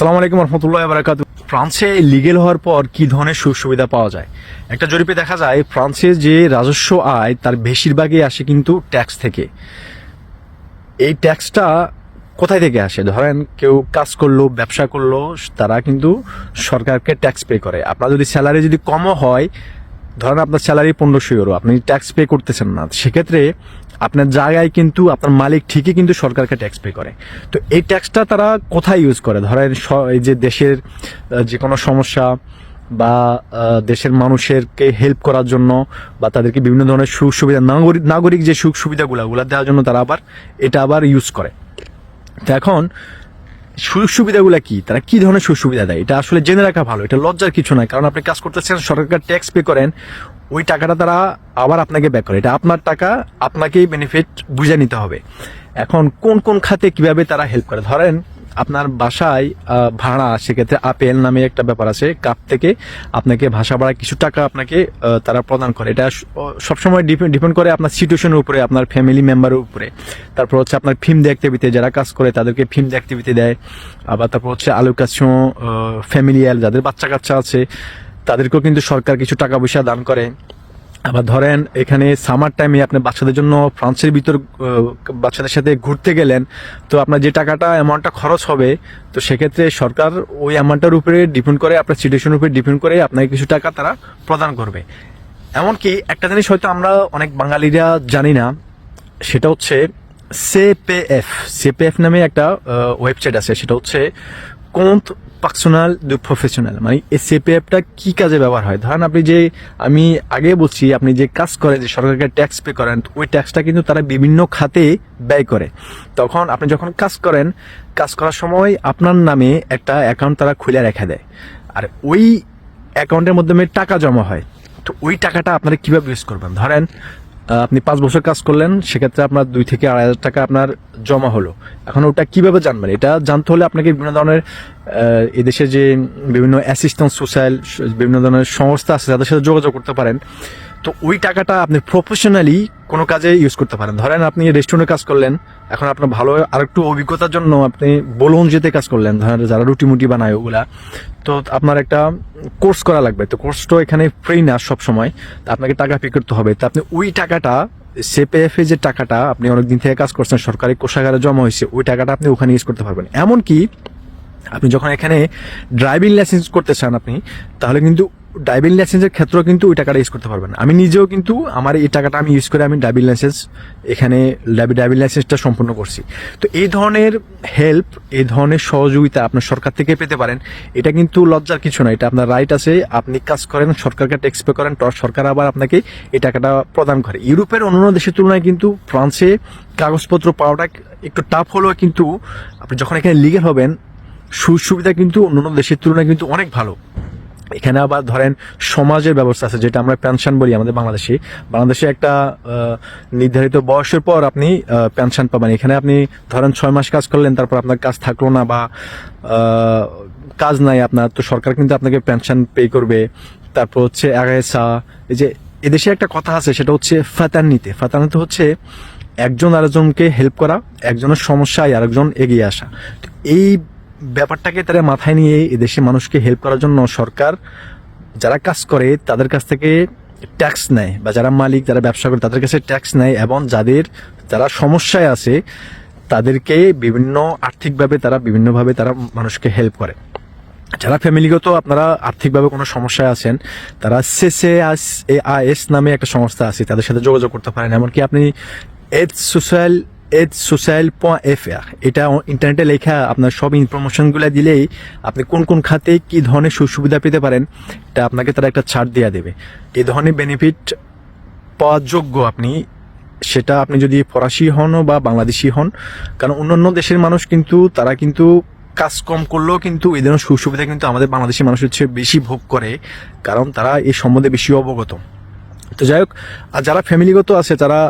সালাম আলাইকুম রহমতুল্লাহ বারাকাত ফ্রান্সে লিগেল হওয়ার পর কি ধরনের সুযোগ সুবিধা পাওয়া যায়? একটা জরিপে দেখা যায়, ফ্রান্সে যে রাজস্ব আয়, তার বেশিরভাগই আসে কিন্তু ট্যাক্স থেকে। এই ট্যাক্সটা কোথায় থেকে আসে? ধরেন কেউ কাজ করল, ব্যবসা করল, তারা কিন্তু সরকারকে ট্যাক্স পে করে। আপনার যদি স্যালারি যদি কমও হয়, ধরেন আপনার স্যালারি পনেরোশো ইউরো, আপনি ট্যাক্স পে করতেছেন না, সেক্ষেত্রে আপনার জায়গায় কিন্তু আপনার মালিক ঠিকই কিন্তু সরকারকে ট্যাক্স পে করে। তো এই ট্যাক্সটা তারা কোথায় ইউজ করে? ধরেন এই যে দেশের যে কোনো সমস্যা বা দেশের মানুষেরকে হেল্প করার জন্য বা তাদেরকে বিভিন্ন ধরনের সুখ সুবিধা নাগরিক নাগরিক যে সুখ সুবিধাগুলো ওগুলো দেওয়ার জন্য তারা আবার, এটা আবার ইউজ করে। তো এখন সুযোগ সুবিধাগুলো কি? তারা কি ধরনের সুযোগ সুবিধা দেয়? এটা আসলে জেনে রাখা ভালো, এটা লজ্জার কিছু নয়, কারণ আপনি কাজ করতেছেন সরকার ট্যাক্স পে করেন, ওই টাকাটা তারা আবার আপনাকে ব্যাক করে। এটা আপনার টাকা, আপনাকেই বেনিফিট বুঝে নিতে হবে। এখন কোন কোন খাতে কীভাবে তারা হেল্প করে? ধরেন আপনার বাসায় ভাড়া, সেক্ষেত্রে আপেল নামে একটা ব্যাপার আছে। কাপ থেকে আপনাকে ভাষা ভাড়া কিছু টাকা আপনাকে তারা প্রদান করে। এটা সবসময় ডিপেন্ড ডিপেন্ড করে আপনার সিচুয়েশনের উপরে, আপনার ফ্যামিলি মেম্বারের উপরে। তারপর হচ্ছে আপনার ফিল্ম অ্যাক্টিভিটি যারা কাজ করে, তাদেরকে ফিল্ম অ্যাক্টিভিটি দেয়। আবার তারপর হচ্ছে আলোকাশন ফ্যামিলিয়াল যাদের বাচ্চা কাচ্চা আছে, তাদেরকেও কিন্তু সরকার কিছু টাকা পয়সা দান করে। আবার ধরেন এখানে সামার টাইমে আপনি বাচ্চাদের জন্য ফ্রান্সের ভিতর বাচ্চাদের সাথে ঘুরতে গেলেন, তো আপনার যে টাকাটা অ্যামাউন্টটা খরচ হবে, তো সেক্ষেত্রে সরকার ওই অ্যামাউন্টটার উপরে ডিপেন্ড করে, আপনার সিচুয়েশনের উপরে ডিপেন্ড করে আপনাকে কিছু টাকা তারা প্রদান করবে। এমনকি একটা জিনিস হয়তো আমরা অনেক বাঙালিরা জানি না, সেটা হচ্ছে সিপিএফ সিপিএফ নামে একটা ওয়েবসাইট আছে, সেটা হচ্ছে কোন্ট পার্সোনাল দু প্রফেশনাল মানে এই সিপিএফটা কি কাজে ব্যবহার হয়? ধরেন আপনি যে, আমি আগে বলছি, আপনি যে কাজ করেন যে সরকারকে ট্যাক্স পে করেন, ওই ট্যাক্সটা কিন্তু তারা বিভিন্ন খাতে ব্যয় করে। তখন আপনি যখন কাজ করেন, কাজ করার সময় আপনার নামে একটা অ্যাকাউন্ট তারা খুলে রেখে দেয়। আর ওই অ্যাকাউন্টের মাধ্যমে টাকা জমা হয়। তো ওই টাকাটা আপনারা কীভাবে ইউজ করবেন? ধরেন আপনি পাঁচ বছর কাজ করলেন, সেক্ষেত্রে আপনার দুই থেকে আড়াই হাজার টাকা আপনার জমা হলো। এখন ওটা কীভাবে জানবেন? এটা জানতে হলে আপনাকে বিভিন্ন ধরনের এদেশে যে বিভিন্ন অ্যাসিস্ট্যান্ট সোশ্যাল বিভিন্ন ধরনের সংস্থা আছে তাদের সাথে যোগাযোগ করতে পারেন। তো ওই টাকাটা আপনি প্রফেশনালি কোনো কাজে ইউজ করতে পারেন। ধরেন আপনি রেস্টুরেন্টে কাজ করলেন, এখন আপনার ভালো আর একটু অভিজ্ঞতার জন্য আপনি বলুন যেতে কাজ করলেন, ধরেন যারা রুটি মুটি বানায় ওগুলা, তো আপনার একটা কোর্স করা লাগবে। তো কোর্সটা এখানে ফ্রি না সব সময় তা আপনাকে টাকা পে করতে হবে। তা আপনি ওই টাকাটা সিপিএফ যে টাকাটা আপনি অনেকদিন থেকে কাজ করছেন, সরকারি কোষাগারে জমা হয়েছে, ওই টাকাটা আপনি ওখানে ইউজ করতে পারবেন। এমনকি আপনি যখন এখানে ড্রাইভিং লাইসেন্স করতে চান আপনি, তাহলে কিন্তু ড্রাইভিং লাইসেন্সের ক্ষেত্রেও কিন্তু ওই টাকাটা ইউজ করতে পারবেন আমি নিজেও কিন্তু আমার এই টাকাটা আমি ইউজ করে আমি ড্রাইভিং লাইসেন্স এখানে ড্রাইভিং লাইসেন্সটা সম্পূর্ণ করছি। তো এই ধরনের হেল্প এই ধরনের সহযোগিতা আপনার সরকার থেকে পেতে পারেন, এটা কিন্তু লজ্জার কিছু না। এটা আপনার রাইট আছে, আপনি কাজ করেন, সরকারকে ট্যাক্স পে করেন সরকার আবার আপনাকে এই টাকাটা প্রদান করে। ইউরোপের অন্যান্য দেশের তুলনায় কিন্তু ফ্রান্সে কাগজপত্র পাওয়াটা একটু টাফ হলেও কিন্তু আপনি যখন এখানে লিগেল হবেন সুযোগ সুবিধা কিন্তু অন্যান্য দেশের তুলনায় কিন্তু অনেক ভালো। এখানে আবার ধরেন সমাজের ব্যবস্থা আছে, যেটা আমরা পেনশন বলি আমাদের বাংলাদেশে। বাংলাদেশে একটা নির্ধারিত বয়সের পর আপনি পেনশন পাবেন। এখানে আপনি ধরেন ছয় মাস কাজ করলেন, তারপর আপনার কাজ থাকল না বা কাজ নাই আপনার, তো সরকার কিন্তু আপনাকে পেনশন পে করবে। তারপর হচ্ছে আগাইসা এই যে এদেশে একটা কথা আছে, সেটা হচ্ছে ফাতান্নিতে ফাতান্নিতে হচ্ছে একজন আরেকজনকে হেল্প করা, একজনের সমস্যায় আরেকজন এগিয়ে আসা। এই ব্যাপারটাকে তারা মাথায় নিয়ে এদেশে মানুষকে হেল্প করার জন্য সরকার যারা কাজ করে, তাদের কাছ থেকে ট্যাক্স নেয় বা যারা মালিক, যারা ব্যবসা করে, তাদের কাছে ট্যাক্স নেয় এবং যাদের যারা সমস্যায় আছে, তাদেরকে বিভিন্ন আর্থিকভাবে তারা বিভিন্নভাবে তারা মানুষকে হেল্প করে। যারা ফ্যামিলিগত আপনারা আর্থিকভাবে কোনো সমস্যায় আছেন, তারা সেসে এস নামে একটা সংস্থা আছে, তাদের সাথে যোগাযোগ করতে পারেন। এমনকি আপনি এড সোশ্যাল এফ এটা ইন্টারনেটে লেখা আপনার সব ইনফরমেশনগুলো দিলেই আপনি কোন কোন খাতে কি ধরনের সুবিধা পেতে পারেন, এটা আপনাকে তারা একটা ছাড় দেওয়া দেবে। এই ধরনের বেনিফিট পাওয়ার যোগ্য আপনি, সেটা আপনি যদি ফরাসি হন বা বাংলাদেশি হন, কারণ অন্যান্য দেশের মানুষ কিন্তু, তারা কিন্তু কাজ কম করলেও কিন্তু এই ধরনের সুযোগ সুবিধা কিন্তু আমাদের বাংলাদেশি মানুষের চেয়ে বেশি ভোগ করে, কারণ তারা এই সম্বন্ধে বেশি অবগত। তো যাই হোক, আর যারা ফ্যামিলিগত আছে, তারা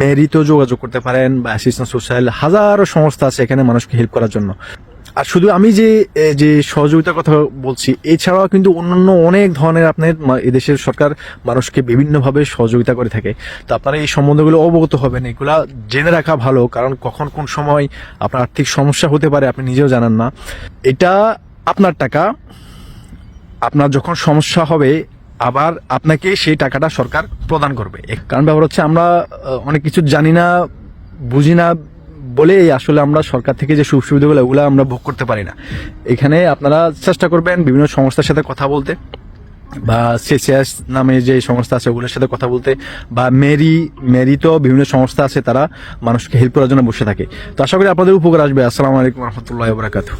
মেরিতেও যোগাযোগ করতে পারেন বা অ্যাসিস্ট্যান্ট সোশ্যাল হাজারো সংস্থা আছে এখানে মানুষকে হেল্প করার জন্য। আর শুধু আমি যে যে সহযোগিতার কথা বলছি, এছাড়াও কিন্তু অন্যান্য অনেক ধরনের আপনার এদেশের সরকার মানুষকে বিভিন্নভাবে সহযোগিতা করে থাকে। তো আপনারা এই সম্বন্ধগুলো অবগত হবেন, এগুলা জেনে রাখা ভালো, কারণ কখন কোন সময় আপনার আর্থিক সমস্যা হতে পারে, আপনি নিজেও জানান না। এটা আপনার টাকা, আপনার যখন সমস্যা হবে আবার আপনাকে সেই টাকাটা সরকার প্রদান করবে। কারণ ব্যাপার হচ্ছে আমরা অনেক কিছু জানি না, বুঝি না বলে আসলে আমরা সরকার থেকে যে সুযোগ সুবিধাগুলো, ওগুলো আমরা ভোগ করতে পারি না। এখানে আপনারা চেষ্টা করবেন বিভিন্ন সংস্থার সাথে কথা বলতে বা সিসিএস নামে যে সংস্থা আছে, ওগুলোর সাথে কথা বলতে বা মেরি মেরি তো বিভিন্ন সংস্থা আছে, তারা মানুষকে হেল্প করার জন্য বসে থাকে। তো আশা করি আপনাদের উপকার আসবে। আসসালামু আলাইকুম রহমতুল্লাহ বরাকাতু